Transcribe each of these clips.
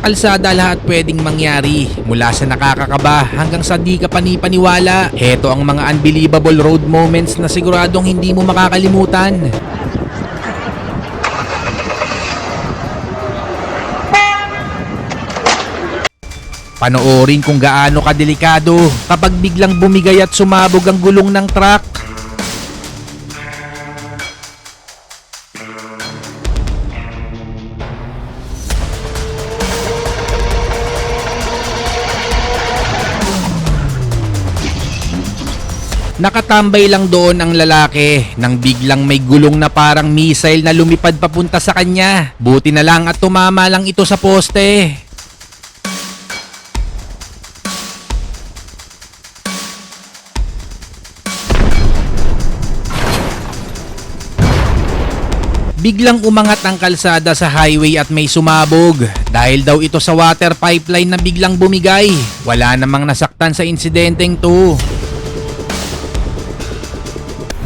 sa kalsada lahat pwedeng mangyari. Mula sa nakakakaba hanggang sa di ka panipaniwala. Heto ang mga unbelievable road moments na siguradong hindi mo makakalimutan. Panoorin kung gaano kadelikado kapag biglang bumigay at sumabog ang gulong ng truck. Nakatambay lang doon ang lalaki nang biglang may gulong na parang missile na lumipad papunta sa kanya. Buti na lang at tumama lang ito sa poste. Biglang umangat ang kalsada sa highway at may sumabog dahil daw ito sa water pipeline na biglang bumigay. Wala namang nasaktan sa insidenteng to.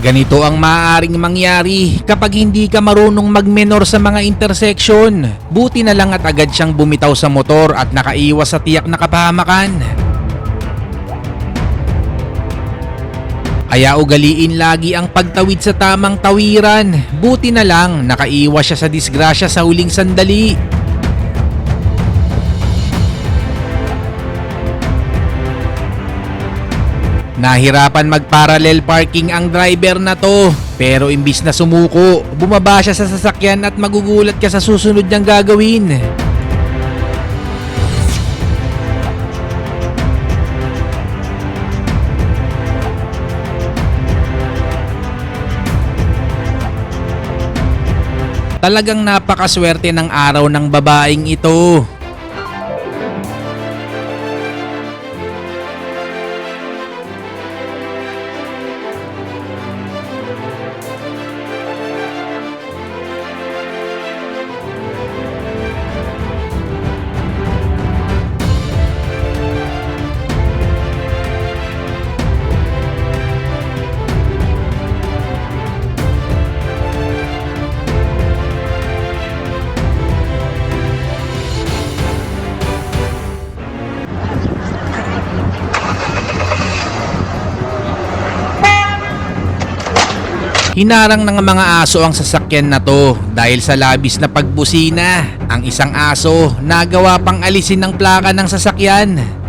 Ganito ang maaaring mangyari kapag hindi ka marunong magmenor sa mga intersection. Buti na lang at agad siyang bumitaw sa motor at nakaiwas sa tiyak na kapahamakan. Kaya ugaliin lagi ang pagtawid sa tamang tawiran. Buti na lang nakaiwas siya sa disgrasya sa huling sandali. Nahirapan mag-parallel parking ang driver na to. Pero imbis na sumuko, bumaba siya sa sasakyan at magugulat ka sa susunod niyang gagawin. Talagang napakaswerte ng araw ng babaeng ito. Hinarang ng mga aso ang sasakyan na to dahil sa labis na pagbusina. Ang isang aso nagawa pang alisin ng plaka ng sasakyan.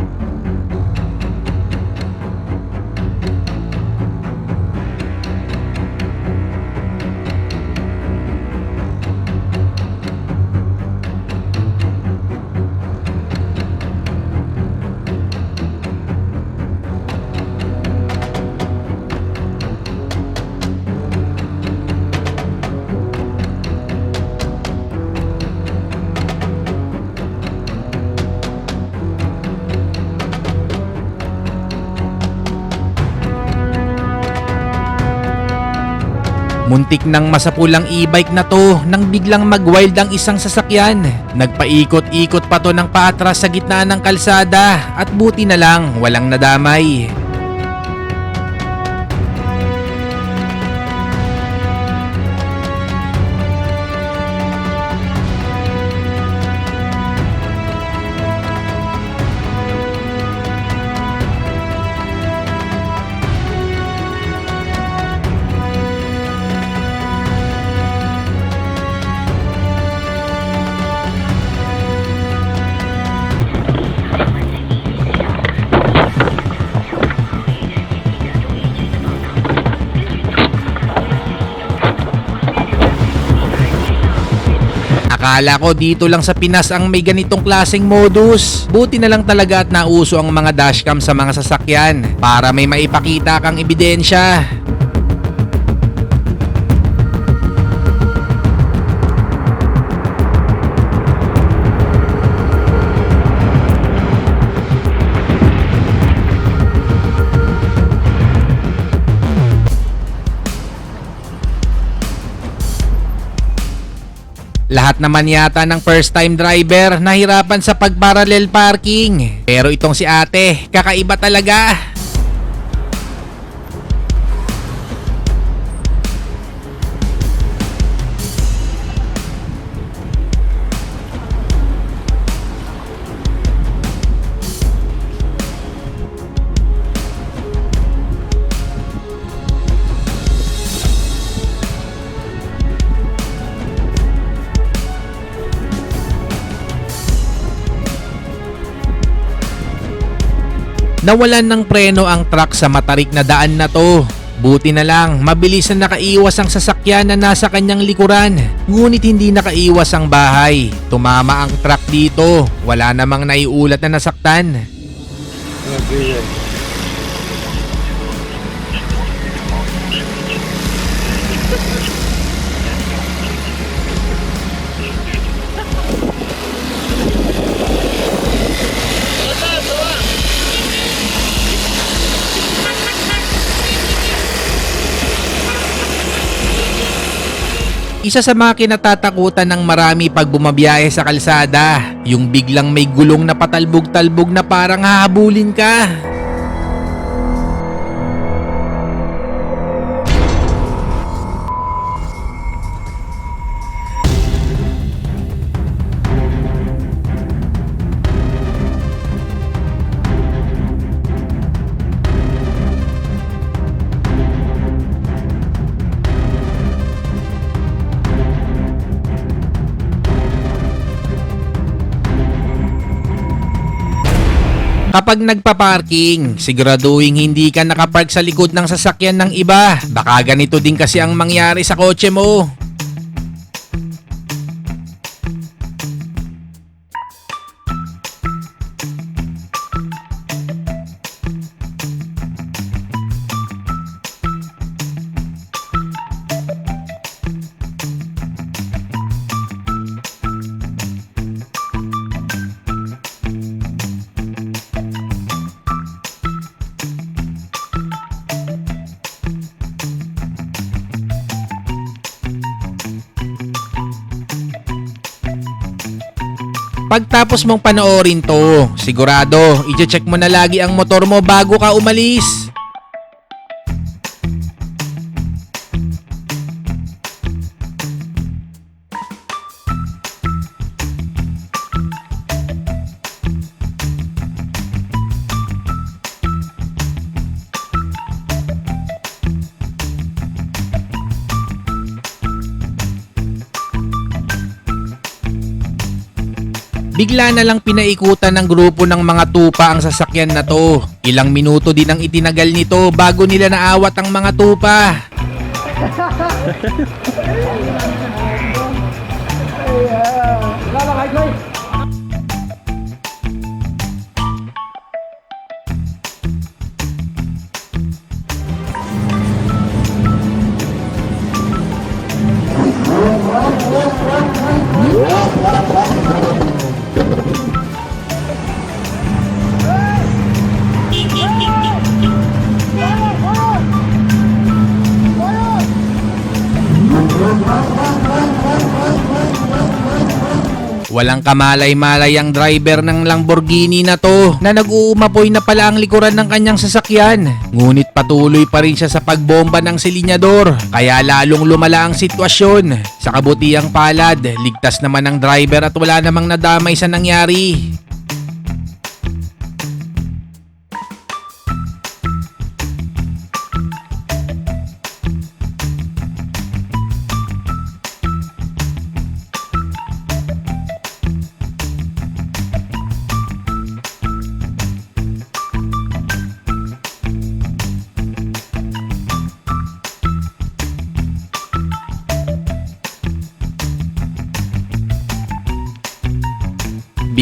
Muntik nang masapulang e-bike na to nang biglang mag-wild ang isang sasakyan. Nagpaikot-ikot pa to ng paatras sa gitna ng kalsada at buti na lang walang nadamay. Akala ko dito lang sa Pinas ang may ganitong klaseng modus. Buti na lang talaga at nauso ang mga dashcam sa mga sasakyan para may maipakita kang ebidensya. Lahat naman yata ng first time driver nahirapan sa pag-parallel parking. Pero itong si ate, kakaiba talaga. Nawalan ng preno ang truck sa matarik na daan na to. Buti na lang, mabilis na nakaiwas ang sasakyan na nasa kanyang likuran. Ngunit hindi nakaiwas ang bahay. Tumama ang truck dito. Wala namang naiulat na nasaktan. Isa sa mga kinatatakutan ng marami pag bumabiyahe sa kalsada, yung biglang may gulong na patalbog-talbog na parang hahabulin ka. Kapag nagpa-parking, siguraduhin hindi ka nakapark sa likod ng sasakyan ng iba. Baka ganito din kasi ang mangyari sa kotse mo. Pagtapos mong panoorin to, sigurado, i-check mo na lagi ang motor mo bago ka umalis. Bigla na lang pinaikutan ng grupo ng mga tupa ang sasakyan na to. Ilang minuto din ang itinagal nito bago nila naawat ang mga tupa. Walang kamalay-malay ang driver ng Lamborghini na to na nag-uumapoy na pala ang likuran ng kanyang sasakyan. Ngunit patuloy pa rin siya sa pagbomba ng silinyador kaya lalong lumala ang sitwasyon. Sa kabutihang palad, ligtas naman ang driver at wala namang nadamay sa nangyari.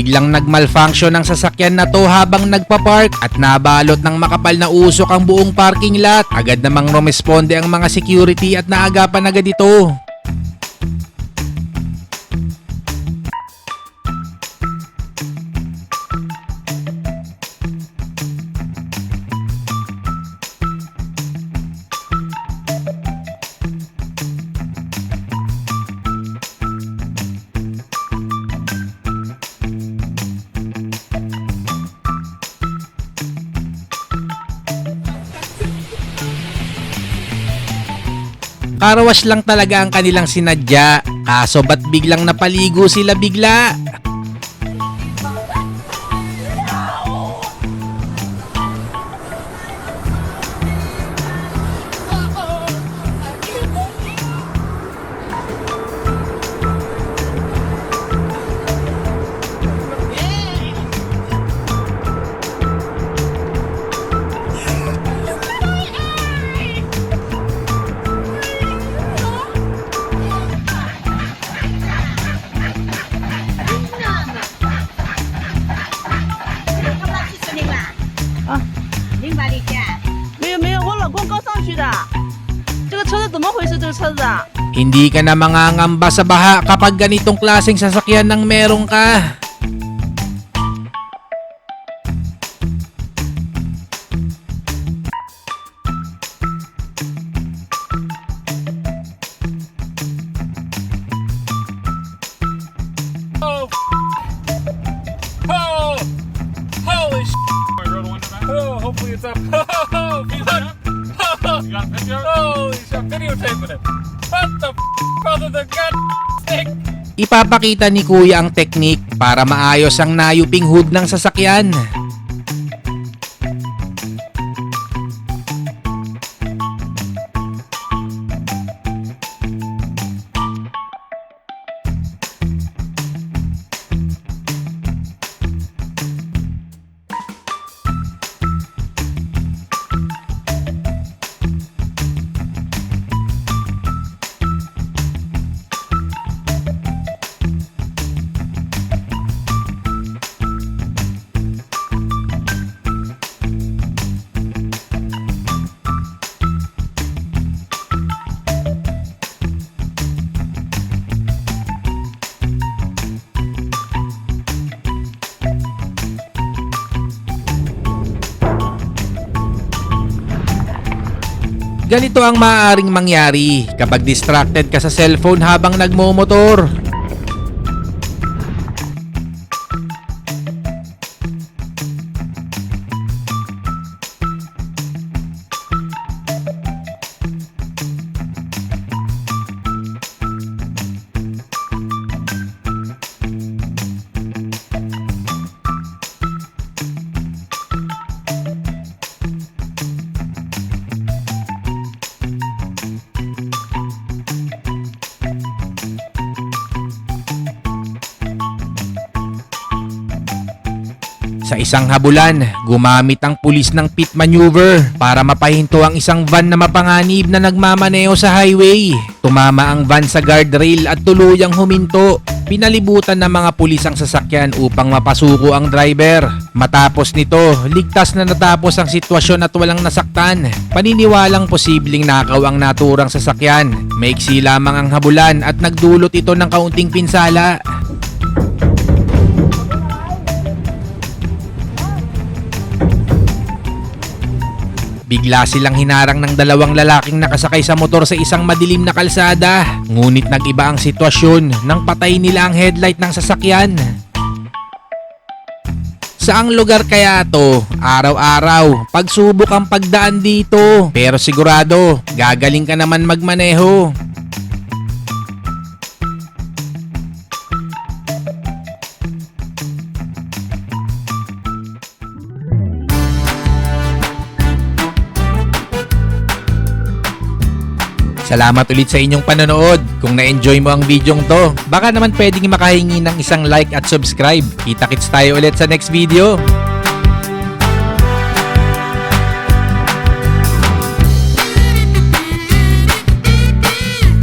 Biglang nagmalfunction ang sasakyan na to habang nagpa-park at nabalot ng makapal na usok ang buong parking lot. Agad namang rumesponde ang mga security at naagapan agad ito. Karawas lang talaga ang kanilang sinadya. Kaso ba't biglang napaligo sila bigla? 怎么回事？这个车子啊？ Hindi ka na mangangamba sa baha kapag ganitong klaseng sasakyan ng meron ka. Oh, oh, holy sh! Oh, hopefully it's up. Oh, got a shit, I'm videotaping it. What the f- brother, the god stick? Ipapakita ni kuya ang teknik para maayos ang nayuping hood ng sasakyan. Ganito ang maaaring mangyari kapag distracted ka sa cellphone habang nagmomotor. Sa isang habulan, gumamit ang pulis ng pit maneuver para mapahinto ang isang van na mapanganib na nagmamaneo sa highway. Tumama ang van sa guardrail at tuluyang huminto. Pinalibutan ng mga pulis ang sasakyan upang mapasuko ang driver. Matapos nito, ligtas na natapos ang sitwasyon at walang nasaktan. Paniniwalang posibleng nakaw ang naturang sasakyan. Maiksi lamang ang habulan at nagdulot ito ng kaunting pinsala. Bigla silang hinarang ng dalawang lalaking nakasakay sa motor sa isang madilim na kalsada. Ngunit nag-iba ang sitwasyon nang patay nila ang headlight ng sasakyan. Saang lugar kaya to? Araw-araw, pagsubok ang pagdaan dito. Pero sigurado, gagaling ka naman magmaneho. Salamat ulit sa inyong panonood. Kung na-enjoy mo ang video to, baka naman pwedeng makahingi ng isang like at subscribe. Kita-kits tayo ulit sa next video.